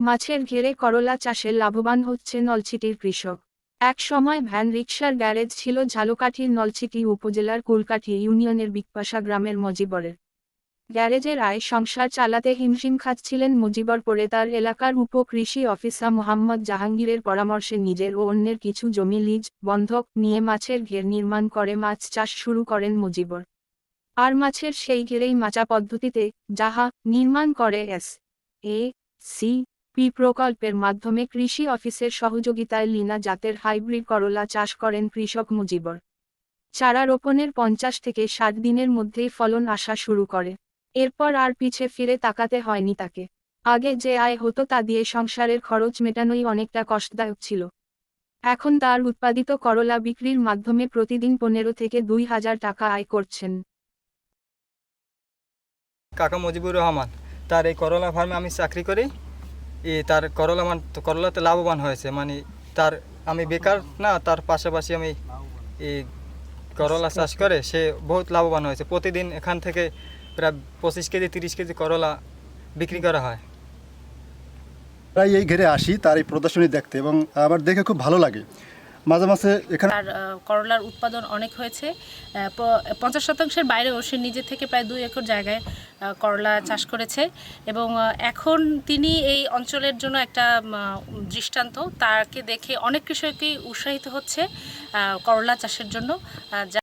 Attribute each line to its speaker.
Speaker 1: মাছের ঘেরে করলা চাষে লাভবান হচ্ছে নলছিটির কৃষক। এক সময় ভ্যান রিক্সার গ্যারেজ ছিল ঝালকাঠির নলছিটি উপজেলার কুলকাঠি ইউনিয়নের বিকপাশা গ্রামের মজিবরের। গ্যারেজের আয় সংসার চালাতে হিমশিম খাচ্ছিলেন মুজিবর পরে তার এলাকার উপ কৃষি অফিসার মোহাম্মদ জাহাঙ্গীরের পরামর্শে নিজের ও অন্যের কিছু জমি লিজ, বন্ধক নিয়ে মাছের ঘের নির্মাণ করে মাছ চাষ শুরু করেন মুজিবর। আর মাছের সেই ঘেরেই মাচা পদ্ধতিতে যাহা নির্মাণ করে এস, এ, সি পি প্রকল্পের মাধ্যমে কৃষি অফিসের সহযোগিতায় লিনা জাতের হাইব্রিড করলা চাষ করেন কৃষক মুজিবর। চারা রোপণের পঞ্চাশ থেকে ষাট দিনের মধ্যেই ফলন আসা শুরু করে। এরপর আর পিছে ফিরে তাকাতে হয়নি তাকে। আগে যে আয় হতো তা দিয়ে সংসারের খরচ মেটানোই অনেকটা কষ্টদায়ক ছিল। এখন তার উৎপাদিত করলা বিক্রির মাধ্যমে প্রতিদিন পনেরো থেকে দুই হাজার টাকা আয় করছেন।
Speaker 2: কাকা মুজিবুর রহমান, তার এই করলা ফার্মে আমি চাকরি করি। এ তার করলা মান করলাতে লাভবান হয়েছে। মানে তার, আমি বেকার না, তার পাশাপাশি আমি এই করলা চাষ করে সে বহুত লাভবান হয়েছে। প্রতিদিন এখান থেকে প্রায় পঁচিশ কেজি, তিরিশ কেজি করলা বিক্রি করা হয়।
Speaker 3: প্রায় এই ঘেরে আসি, তার এই প্রদর্শনী দেখতে, এবং আমার দেখে খুব ভালো লাগে। মাঝে মাঝে এখানে
Speaker 4: আর করলার উৎপাদন অনেক হয়েছে। পঞ্চাশ শতাংশের বাইরেও সে নিজে থেকে প্রায় দুই একর জায়গায় করলা চাষ করেছে। এবং এখন তিনি এই অঞ্চলের জন্য একটা দৃষ্টান্ত। তাকে দেখে অনেক কৃষকই উৎসাহিত হচ্ছে করলা চাষের জন্য।